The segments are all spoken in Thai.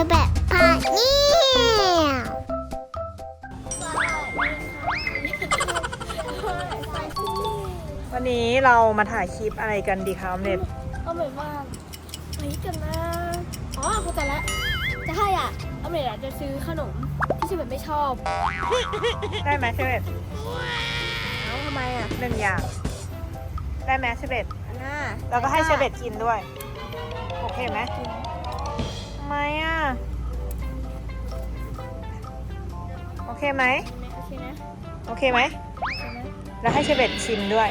อแบบพาเนี่ยวันนี้เรามาถ่ายคลิปอะไรกันดีคะออมเล็ตเอาเหมือนว่าเฮ้ยกันนะอ๋อเข้าใจแล้วจะให้อะเอาเหมือนอะจะซื้อขนมที่ฉันแบบไม่ชอบได้ไหมเชเบตเอ้าทำไมอะหนึ่งอย่าง ได้ไหมเชเบตอันน่าแล้วก็ให้เชเบตกินด้วย โอเคไหมทำ ไมอะ โอเคไหม โอเคนะโอเคไหมโอเคนะแล้วให้เชเบตชิมด้วย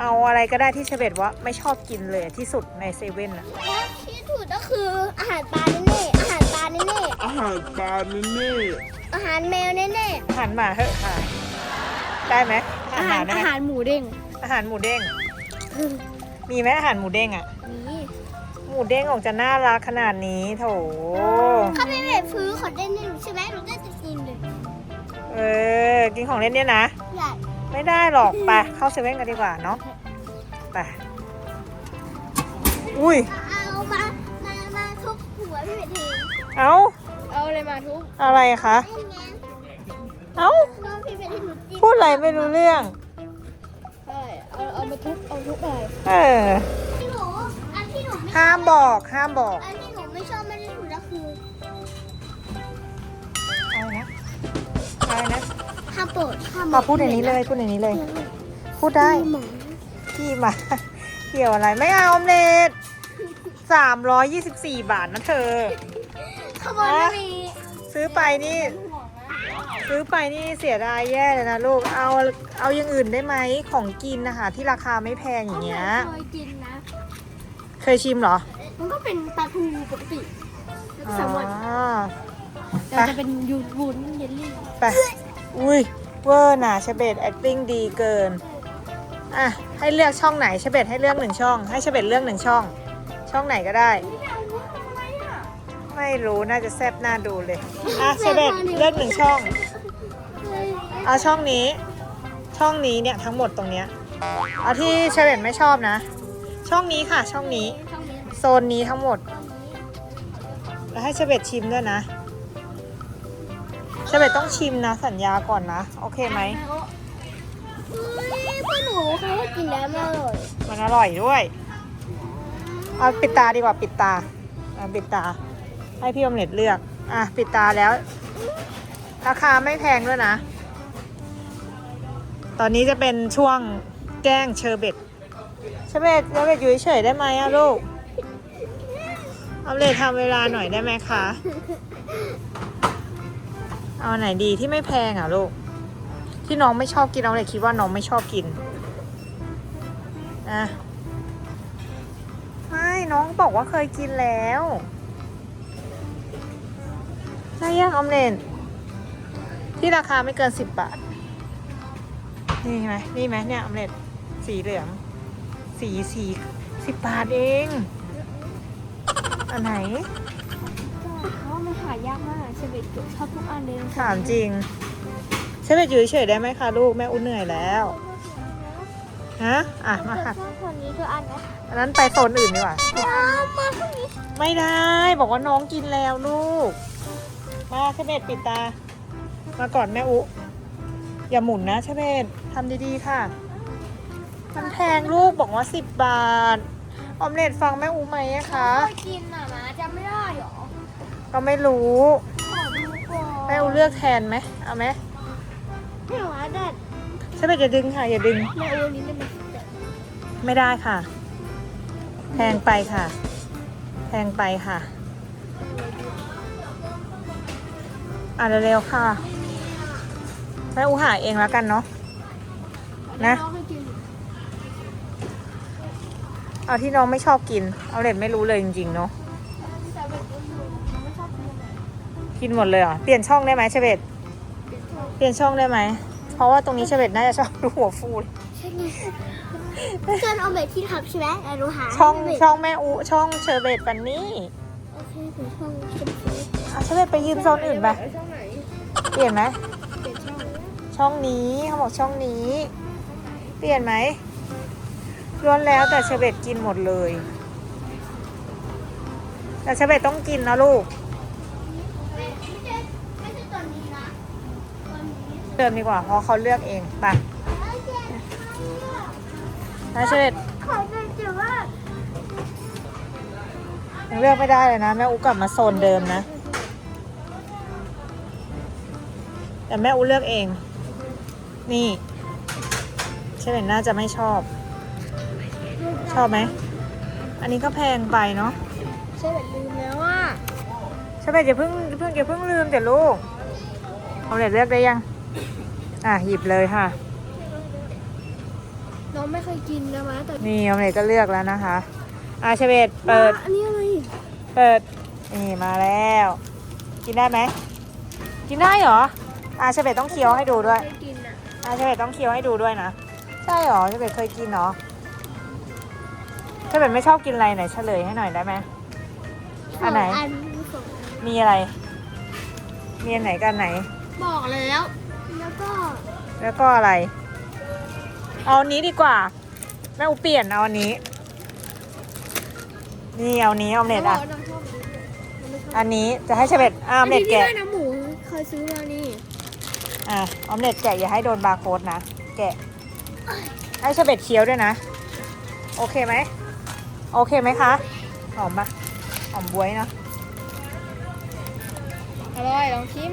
เอาอะไรก็ได้ที่เชเบตว่าไม่ชอบกินเลยที่สุดในเซเว่นอะและที่ถูกก็คืออาหารปลาแน่ๆอาหารปลาแน่อาหารปลาแน่ๆอาหารแมวแน่อาหารหมาเหอะค่ะ ได้ไหมอาหารได้อาไหมหารหมูเด้งอาหารหมูเด้ง มีไหมอาหารหมูเด้งอะนี่ห มูเด้งออกจะน่ารักขนาดนี้โถๆเขาไม่แบบฟื้นขอเล่นให้หนูใช่ไหมหนูจะกินเลยเออ กินของเล่นเนี่ยนะอยากไม่ได้หรอกไปเข้าเซเว่นกันดีกว่าเนาะไปอุ้ย เอามา มา มาทุบหัวพี่เบทเองเอ้า เอาอะไรมาทุกอะไรคะเล่นไงเอ้า น้องพี่เบทให้หนูกินพูดอะไรไม่รู้เรื่อง ใช่เอาเอามาทุบเอาทุบอะไรเออที่หนูอันที่ หนูไม่ห้ามบอกห้ามบอกอันที่หนูไม่ชอบไม่ได้ถูกก็คืออะไรนะอะไรนะห้ามโปรดห้ามมาพูดในนี้เลยพูดในนี้เลย พูดได้หมาขี้หมา เกี่ยวอะไรไม่เอาออมเล็ตสามร้อยยี่สิบสี่บาทนะเธอขโมยไม่มีซื้อไปนี่ซื้อไปนี่เสียดายแย่เลยนะลูก เอาเอาอย่างอื่นได้ไหมของกินนะคะที่ราคาไม่แพงอย่างเงี้ย เคยกินนะ เคยชิมเหรอมันก็เป็นปลาทูปกติแล้วก็แซลมอนอ๋อ แต่จะเป็นยูนวุ้นเยลลี่ไป อุ้ย เวอร์น่ะเชเบต acting ดีเกิน อะ ให้เลือกช่องไหนเชเบตให้เลือกหนึ่งช่อง ให้เชเบตเลือกหนึ่งช่อง ช่องไหนก็ได้ ไม่รู้ น่าจะแซบหน้าดูเลย อะเชเบตเลือกหนึ่งช่อง เอาช่องนี้ ช่องนี้เนี่ยทั้งหมดตรงเนี้ย เอาที่เชเบตไม่ชอบนะ ช่องนี้ค่ะ ช่องนี้ ช่องนี้โซนนี้ทั้งหมดแล้วให้เชเบตชิมด้วยนะเชเบตต้องชิมนะ สัญญาก่อนนะ โอเคไหม เฮ้ยพ่อหนูเขาก็กินแล้วมาเลย มันอร่อยด้วย เอาปิดตาดีกว่าปิดตาเอาปิดตา ให้พี่อมเล็ตเลือก อะปิดตาแล้ว ราคาไม่แพงด้วยนะ ตอนนี้จะเป็นช่วงแกล้งเชอร์เบตเชเบตชอร์เบตอยู่เฉยๆได้ไหมอะลูกออมเล็ตทำเวลาหน่อยได้ไหมคะ เอาไหนดีที่ไม่แพงอะลูก ที่น้องไม่ชอบกินออมเล็ตคิดว่าน้องไม่ชอบกินอะไม่น้องบอกว่าเคยกินแล้วได้ยังออมเล็ตที่ราคาไม่เกินสิบบาท นี่ไหมนี่ไหมเนี่ยออมเล็ตสีเหลือง สีสีสิบบาทเอง อันไหนเขามันหายากมากเชเบตชอบทุกอันเลยถามจริงฉันไปอยู่เฉยๆได้ไหมคะลูกแม่อุ้นเหนื่อยแล้วฮะอะมาค่ะชอบคนนี้คืออันนะอันนั้นไปโซนอื่นดีกว่ามาพวกนี้ไม่ได้ บอกว่าน้องกินแล้วลูก มาเชเบตปิดตา มาก่อนแม่อุ อย่าหมุนนะเชเบตทำดีๆค่ะ มันแพงลูกบอกว่าสิบบาท ออมเล็ตฟังแม่อุไหมอะคะเคยกินอะนะจำไม่ได้หรอก็ไม่รู้ขอดูก่อนแม่อุเลือกแทนไหมเอาไหมไม่หรอแดดเชเบตอย่าดึงค่ะอย่าดึง แม่เอาอันนี้ได้ไหมไม่ได้ค่ะ แพงไปค่ะ แพงไปค่ะอะเร็วๆค่ะ แม่อูหาเองแล้วกันเนาะนะน้อง เคยกินเอาที่น้องไม่ชอบกิน เอาเล็ดไม่รู้เลยจริงๆเนาะแต่แบบอุ่นๆน้องไม่ชอบกินอะไรกินหมดเลยเหรอเปลี่ยนช่องได้ไหมเชเบตเปลี่ยนช่องได้ไหม เพราะว่าตรงนี้เชเบตน่าจะชอบดูหัวฟูเลยใช่ไงเกินเอาแบบที่ทำใช่ไหมแต่หนูหาช่องให้ช่องแม่อูช่องเชอร์เบตปันนี่โอเคหนูช่องเชฟเอาเชอร์เบตไปยืนโซนอื่นไปช่องไหนเปลี่ยนไหมเปลี่ยนช่องช่องนี้เขาบอกช่องนี้ เปลี่ยนไหม ล้วนแล้วแต่เชเบตกินหมดเลย แต่เชเบตต้องกินนะลูกเดินดีกว่าเพราะเขาเลือกเองไปไม่ใช่ไปเชเบตยังเลือกไม่ได้เลยนะ แม่อุกลับมาโซนเดิมนะ แต่แม่อุเลือกเอง นี่เชเบตน่าจะไม่ชอบ ชอบไหม อันนี้ก็แพงไปเนาะใช่แบบลืมแล้วว่าเชเบตอย่าเพิ่งอย่าเพิ่งอย่าเพิ่งลืมแต่ลูกเอาเด็ดเลือกได้ยัง อะหยิบเลยค่ะ น้องไม่เคยกินนะมะแต่นี่ออมเล็ตก็เลือกแล้วนะคะอาเชเบตเปิด อันนี้อะไรเปิด นี่มาแล้ว กินได้ไหม กินได้เหรออาเชเบตต้องเคี้ยวให้ดูด้วยเคยกินอะอาเชเบตต้องเคี้ยวให้ดูด้วยนะ ใช่เหรอเชเบตเคยกินเหรอเชเบตไม่ชอบกินอะไรไหนเฉลยให้หน่อยได้ไหมอันไหน อันสองมีอะไร มีอันไหนกันไหน บอกแล้ว แล้วก็ แล้วก็อะไร เอาอันนี้ดีกว่า แม่อุเปลี่ยนเอาอันนี้ นี่เอาอันนี้ออมเล็ตอะน้องชอบอันนี้น้องไม่ชอบอันนี้จะให้เชเบตอะออมเล็ตที่แกะบ้านน้ำหมูเคยซื้อมานี่ อะออมเล็ตแกะอย่าให้โดนบาร์โค้ดนะ แกะ ให้เชเบตเคี้ยวด้วยนะ โอเคไหม โอเคไหมคะ หอมปะหอมบวยเนอะอร่อยลองชิม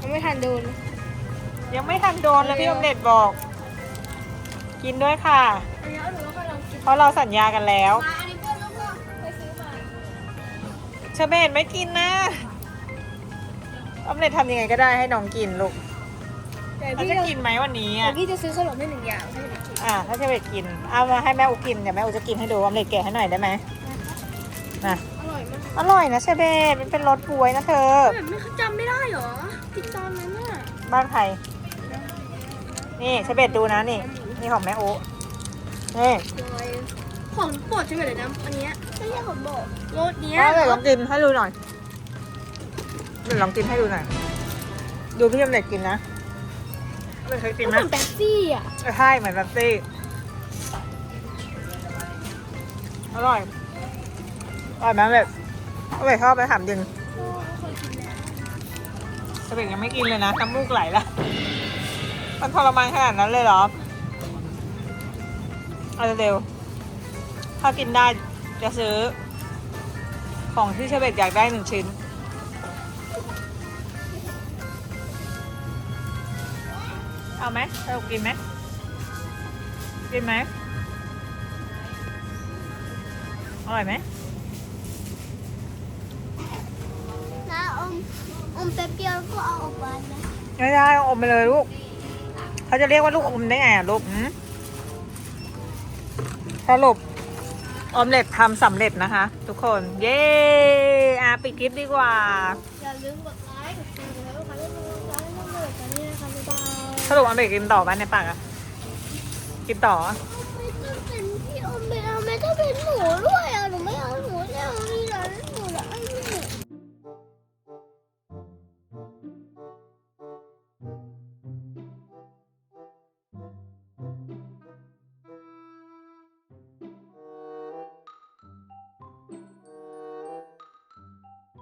ยังไม่ทันดูเลยยังไม่ทันโดนเลยพี่ออมเล็ตบอก กินด้วยค่ะ อันนี้เอาหนูก็ลองกินเพราะเราสัญญากันแล้ว มาอันนี้เพื่อนลูกก็ไปซื้อมาเชเบตไม่กินนะออมเล็ตทำยังไงก็ได้ให้น้องกินลูกแต่เขาพี่จะจะกินไหมวันนี้แต่อะพี่จะซื้อขนมให้หนึ่งอย่างให้เด็กกิน อะถ้าเชเบตกิน เอามาให้แม่อุกินเดี๋ยวแม่อุจะกินให้ดูออมเล็ตแกะให้หน่อยได้ไหมนะอร่อยมากอร่อยนะเชเบตมันเป็นรสบวยนะเธอแบบไม่จำไม่ได้เหรอกินตอนนั้นน่ะบ้านใคร นี่เชเบตดูนะนี่ นี่ของแม่อุนี่ลอยของโปรดใช่ไหมเลยนะอันเนี้ยไม่ใช่ผมบอกรสเนี้ยเอาเลยลองกินให้ดูหน่อยเดี๋ยวลองกินให้ดูหน่อย ดูพี่อมเล็ตกินนะ ไม่เคยกินมันไหเหมมือนแป๊บซี่อะ ใช่เหมือนแบบซี่อร่อยอร่อยไหมแบบอร่อยชอบไปถามจริงเคยกินแล้วเชเบตยังไม่กินเลยนะน้ำมูกไหลละมันทรมานขนาดนั้นเลยเหรอเอาเร็วๆถ้ากินได้จะซื้อ ของที่เชเบตอยากได้หนึ่งชิ้น เอาไหมเรากินไหมกินไหมอร่อยไหมนะอมอมแป๊บเดียวก็เอาออกมานะไม่ได้เอาอมไปเลยลูกเขาจะเรียกว่าลูกอมได้ไงอะลูกหืมสรุปออมเล็ตทำสำเร็จนะคะ ทุกคน เย้อาปิดคลิปดีกว่าอย่าลืมกดไล สรุปออมเบร์กินต่อไหมในปากอะกินต่อ ไม่ต้องเป็นพี่อมเป็นอาไม่ต้องเป็นหนูด้วยอะ